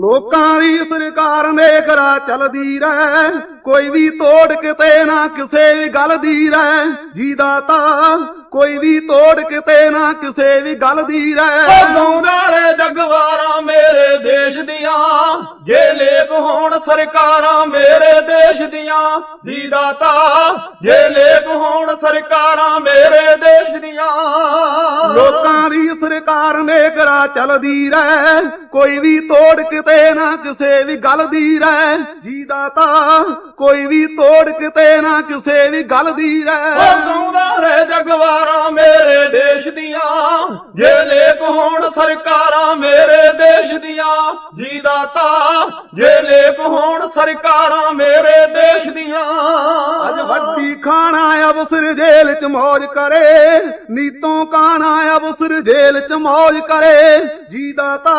ਲੋਕਾਂ ਦੀ ਸਰਕਾਰ ਨੇ ਕਰਾ ਚਲਦੀ ਰਹਿ। ਕੋਈ ਵੀ ਤੋੜ ਕਿਤੇ ਨਾ ਕਿਸੇ ਵੀ ਗੱਲ ਦੀ ਰਹਿ। ਜੀਦਾ ਤਾਂ ਕੋਈ ਵੀ ਤੋੜ ਕਿਤੇ ਨਾ ਕਿਸੇ ਵੀ ਗੱਲ ਦੀ ਰਹਿ। ਗਾਉਂਦਾਰੇ ਜਗਵਾਰਾਂ ਮੇਰੇ ਦੇਸ਼ ਦੀਆਂ ਜੇ ਲੇਪ ਹੋਣ ਸਰਕਾਰਾਂ ਮੇਰੇ ਦੇਸ਼ ਦੀਆਂ। ਦੀ ਦਾਤਾ ਜੇ ਲੇਪ ਹੋਣ ਸਰਕਾਰਾਂ ਮੇਰੇ ਦੇਸ਼ ਦੀਆਂ। ਲੋਕਾਂ ਦੀ ਸਰਕਾਰ ਨੇ ਕਰਾ ਚਲਦੀ ਰਹਿ। ਕੋਈ ਵੀ ਤੋੜ ਕਿਤੇ ਨਾ ਕਿਸੇ ਵੀ ਗੱਲ ਦੀ ਰਹਿ। ਜੀਦਾ ਤਾਂ ਕੋਈ ਵੀ ਤੋੜ ਕਿਤੇ ਨਾ ਕਿਸੇ ਵੀ ਗੱਲ ਦੀ ਰਹਿ। ਗਾਉਂਦਾਰੇ ਜਗਵਾਰਾਂ ਮੇਰੇ ਦੇਸ਼ ਦੀਆਂ, ਜੇ ਲੇਪ ਹੋਣ ਸਰਕਾਰਾਂ ਮੇਰੇ ਦੇਸ਼ ਦੀਆਂ, ਜੀ ਦਾਤਾ, ਜੇ ਲੇਪ ਹੋਣ ਸਰਕਾਰਾਂ ਮੇਰੇ ਦੇਸ਼ ਦੀਆਂ। ਖਾਣਾ ਅਬਸਰ ਜੇਲ ਚ ਮੌਜ ਕਰੇ ਨੀਤੋਂ ਕਾਣਾ ਅਬਸਰ ਜੇਲ ਚ ਮੌਜ ਕਰੇ। ਜੀ ਦਾਤਾ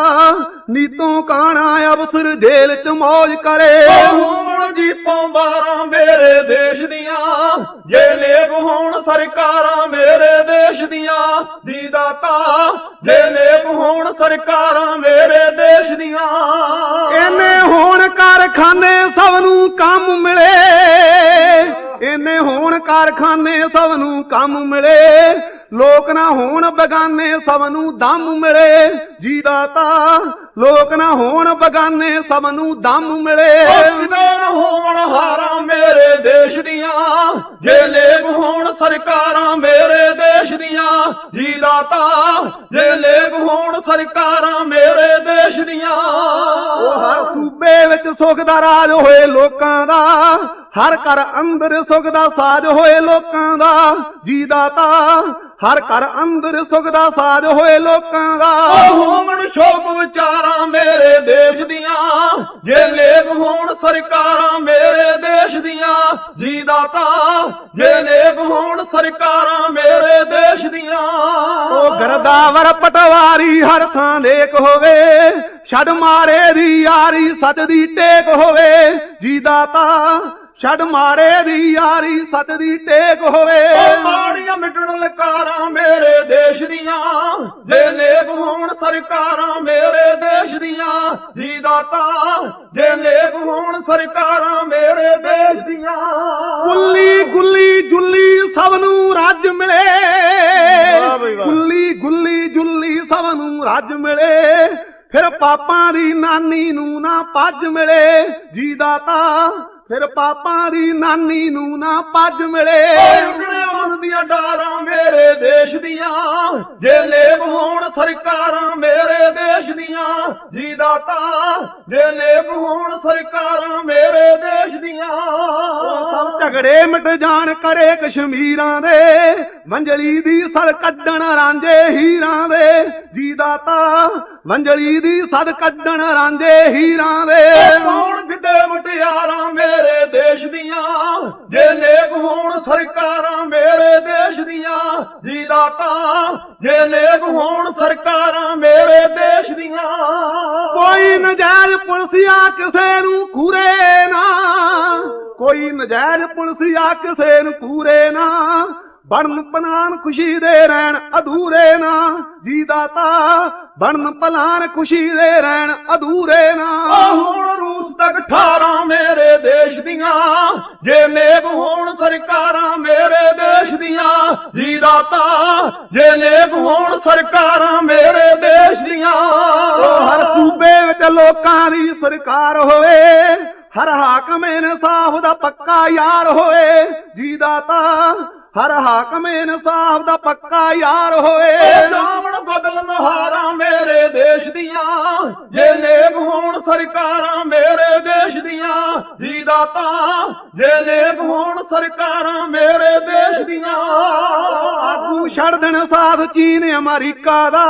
ਨੀਤੋਂ ਕਾਣਾ ਅਬਸਰ ਜੇਲ ਚ ਮੌਜ ਕਰੇ। ਹੋਣ ਜੀ ਪੰਬਾਰਾਂ ਮੇਰੇ ਦੇਸ਼ ਦੀਆਂ ਜੇ ਨੇਕ ਹੋਣ ਸਰਕਾਰਾਂ ਮੇਰੇ ਦੇਸ਼ ਦੀਆਂ। ਜੀ ਦਾਤਾ ਜੇ ਨੇਕ ਹੋਣ ਸਰਕਾਰਾਂ ਮੇਰੇ ਦੇਸ਼ ਦੀਆਂ। ਇਹਨੇ ਹੋਣ ਕਾਰਖਾਨੇ ਸਭ ਨੂੰ ਕੰਮ ਮਿਲੇ। ਇਹਨੇ ਹੋਣ ਕਾਰਖਾਨੇ ਸਭ ਨੂੰ ਕੰਮ ਮਿਲੇ, ਲੋਕ ਨਾ ਹੋਣ ਬਗਾਨੇ ਸਭ ਨੂੰ ਦਮ ਮਿਲੇ। ਜੀ ਦਾਤਾ ਲੋਕ ਨਾ ਹੋਣ ਬਗਾਨੇ ਸਭ ਨੂੰ ਦਮ ਮਿਲੇ। ਕਿਵੇਂ ਹੋਣ ਹਾਰਾਂ ਮੇਰੇ ਦੇਸ਼ ਦੀਆਂ ਜੇ ਲੇਪ ਹੋਣ ਸਰਕਾਰਾਂ ਮੇਰੇ ਦੇਸ਼ ਦੀਆਂ। ਜੀ ਦਾਤਾ ਜੇ ਲੇਪ ਹੋਣ ਸਰਕਾਰਾਂ ਮੇਰੇ ਦੇਸ਼ ਦੀਆਂ। ਉਹ ਹਰ ਸੂਬੇ ਵਿੱਚ ਸੁਖ ਦਾ ਰਾਜ ਹੋਏ ਲੋਕਾਂ ਦਾ ਹਰ ਘਰ ਅੰਦਰ ਸੁਖ ਦਾ ਸਾਜ ਹੋਏ ਲੋਕਾਂ ਦਾ। ਜੀ ਦਾਤਾ ਹਰ ਘਰ ਅੰਦਰ ਸੁਖ ਦਾ ਸਾਜ ਹੋਏ ਲੋਕਾਂ ਦਾ। ਹੋਮਣ ਸ਼ੋਭ ਵਿਚਾਰਾਂ ਮੇਰੇ ਦੇਸ਼ ਦੀਆਂ, ਜੇ ਲੇਪ ਹੋਣ ਸਰਕਾਰਾਂ ਮੇਰੇ ਦੇਸ਼ ਦੀਆਂ ਜੀ ਦਾਤਾ ਜੇ ਲੇਪ ਹੋਣ ਸਰਕਾਰਾਂ ਮੇਰੇ ਦੇਸ਼ ਦੀਆਂ। ਉਹ ਗਰਦਾਵਰ ਪਟਵਾਰੀ ਹਰ ਥਾਂ ਲੇਕ ਹੋਵੇ, ਛੱਡ ਮਾਰੇ ਦੀ ਯਾਰੀ ਸੱਚ ਦੀ ਟੇਕ ਹੋਵੇ ਜੀ ਦਾਤਾ ਛੱਡ ਮਾਰੇ ਦੀ ਯਾਰੀ ਸੱਚ ਦੀ ਟੇਕ ਹੋਵੇ। ਮਾੜੀਆਂ ਮਿਟਣ ਲਕਾਰਾਂ ਮੇਰੇ ਦੇਸ਼ ਦੀਆਂ ਜੇ ਲੇਪ ਹੋਣ ਸਰਕਾਰਾਂ ਮੇਰੇ ਦੇਸ਼ ਦੀਆਂ। ਜੀ ਦਾਤਾ ਜੇ ਲੇਪ ਹੋਣ ਸਰਕਾਰਾਂ ਮੇਰੇ ਦੇਸ਼ ਦੀਆਂ। ਗੁੱਲੀ ਗੁੱਲੀ ਜੁੱਲੀ ਸਭ ਨੂੰ ਰੱਜ ਮਿਲੇ। ਗੁੱਲੀ ਗੁੱਲੀ ਜੁੱਲੀ ਸਭ ਨੂੰ ਰੱਜ ਮਿਲੇ। ਫਿਰ ਪਾਪਾਂ ਦੀ ਨਾਨੀ ਨੂੰ ਨਾ ਪੱਜ ਮਿਲੇ। ਜੀ ਦਾਤਾ ਫਿਰ ਪਾਪਾਂ ਦੀ ਨਾਨੀ ਨੂੰ ਨਾ ਪੱਜ ਮਿਲੇ। ਮਨ ਦੀਆਂ ਡਾਰਾਂ ਮੇਰੇ ਦੇਸ਼ ਦੀਆਂ ਜੇ ਲੇਪ ਹੋਣ ਸਰਕਾਰਾਂ ਮੇਰੇ ਦੇਸ਼ ਦੀਆਂ। ਜੀ ਦਾਤਾ ਜੇ ਲੇਪ ਹੋਣ ਸਰਕਾਰਾਂ ਮੇਰੇ ਦੇਸ਼ ਦੀਆਂ। ਸਭ ਝਗੜੇ ਮਿਟ ਜਾਣ ਕਰੇ ਕਸ਼ਮੀਰਾਂ ਦੇ। ਵੰਜਲੀ ਦੀ ਸੜ ਕੱਢਣ ਰਾਂਝੇ ਹੀਰਾਂ ਦੇ। ਜੀ ਦਾਤਾ ਵੰਜਲੀ ਦੀ ਸੜ ਕੱਢਣ ਰਾਂਝੇ ਹੀਰਾਂ ਦੇ। ਕੌਣ ਕਿਤੇ ਮਟਿਆਰਾਂ ਮੇਰੇ ਦੇਸ਼ ਦੀਆਂ? ਜੇ ਲੇਪ ਹੋਣ ਸਰਕਾਰਾਂ ਮੇਰੇ ਦੇਸ਼ ਦੀਆਂ। ਜੀ ਦਾਤਾ ਜੇ ਲੇਪ ਹੋਣ ਸਰਕਾਰਾਂ ਮੇਰੇ ਦੇਸ਼ ਦੀਆਂ। ਕੋਈ ਨਜਾਇਜ਼ ਪੁਲਸੀਆ ਕਿਸੇ ਨੂੰ ਕੂਰੇ ਨਾ। ਕੋਈ ਨਜਾਇਜ਼ ਪੁਲਸੀਆ ਕਿਸੇ ਨੂੰ ਕੂਰੇ ਨਾ। ਬਣਨ ਪਨਾਨ ਖੁਸ਼ੀ ਦੇ ਰਹਿਣ ਅਧੂਰੇ ਨਾ ਜੀ ਦਾਤਾ। ਬਣਨ ਪਲਾਨ ਖੁਸ਼ੀ ਦੇ ਰਹਿਣ ਅਧੂਰੇ ਨਾ। ਹੁਣ ਰੂਸ ਤੱਕ 18 ਮੇਰੇ ਦੇਸ਼ ਦੀਆਂ ਜੇ ਲੇਪ ਹੋਣ ਸਰਕਾਰਾਂ ਮੇਰੇ ਦੇਸ਼ ਦੀਆਂ ਜੀ ਦਾਤਾ ਜੇ ਲੇਪ ਹੋਣ ਸਰਕਾਰਾਂ ਮੇਰੇ ਦੇਸ਼ ਦੀਆਂ। ਹਰ ਸੂਬੇ ਵਿੱਚ ਲੋਕਾਂ ਦੀ ਸਰਕਾਰ ਹੋਵੇ ਹਰ ਹਾਕਮ ਇਨਸਾਫ ਦਾ ਪੱਕਾ ਯਾਰ ਹੋਵੇ ਜੀ ਦਾਤਾ। ਹਰ ਹਾਕਮ ਇਨਸਾਫ ਦਾ ਪੱਕਾ ਯਾਰ ਹੋਏ ਜਾਮਣ ਬਦਲ ਮਹਾਰਾਂ ਮੇਰੇ ਦੇਸ਼ ਦੀਆਂ, ਜੇ ਲੇਪ ਹੋਣ ਸਰਕਾਰਾਂ ਮੇਰੇ ਦੇਸ਼ ਦੀਆਂ, ਜੀ ਦਾਤਾ ਜੇ ਲੇਪ ਹੋਣ ਸਰਕਾਰਾਂ ਮੇਰੇ ਦੇਸ਼ ਦੀਆਂ। ਆਗੂ ਛੱਡ ਦੇਣ ਸਾਥ ਚੀਨ ਅਮਰੀਕਾ ਦਾ।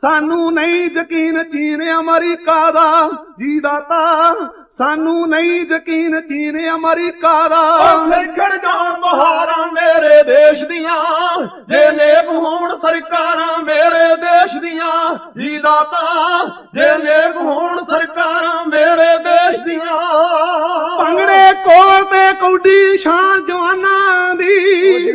ਸਾਨੂੰ ਨਹੀਂ ਯਕੀਨ ਚੀਨ ਅਮਰੀਕਾ ਦਾ। ਜੀ ਦਾਤਾ ਸਾਨੂੰ ਨਹੀਂ ਯਕੀਨ ਚੀਨ ਅਮਰੀਕਾ ਦਾ। ਖੜ ਜਾਣ ਬਹਾਰਾਂ ਮੇਰੇ ਦੇਸ਼ ਦੀਆਂ ਜੇ ਲੇਪ ਹੋਣ ਸਰਕਾਰਾਂ ਮੇਰੇ ਦੇਸ਼ ਦੀਆਂ। ਜੀ ਦਾਤਾ ਜੇ ਲੇਪ ਹੋਣ ਸਰਕਾਰਾਂ ਮੇਰੇ ਦੇਸ਼ ਦੀਆਂ। ਭੰਗੜੇ ਕੋਲ ਤੇ ਕੌਡੀ ਸ਼ਾਨ ਜਵਾਨਾਂ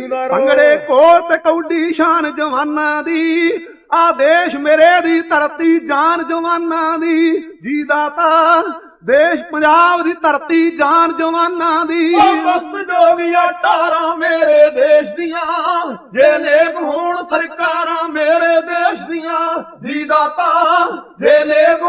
ਭੰਗੜੇ ਕੋਲ ਤੇ ਕੌਡੀ ਸ਼ਾਨ ਜਵਾਨਾਂ ਦੀ ਆ ਦੇਸ਼ ਮੇਰੇ ਦੀ ਧਰਤੀ ਜਾਨ ਜਵਾਨਾਂ ਦੀ। ਜੀ ਦਾਤਾ ਦੇਸ਼ ਪੰਜਾਬ ਦੀ ਧਰਤੀ ਜਾਨ ਜਵਾਨਾਂ ਦੀ। ਮਸਤ ਜੋਗੀਆਂ ਟਾਰਾਂ ਮੇਰੇ ਦੇਸ਼ ਦੀਆਂ। ਜੇ ਨੇਕ ਹੋਣ ਸਰਕਾਰਾਂ ਮੇਰੇ ਦੇਸ਼ ਦੀਆਂ। ਜੀ ਦਾਤਾ ਜੇ ਨੇਕ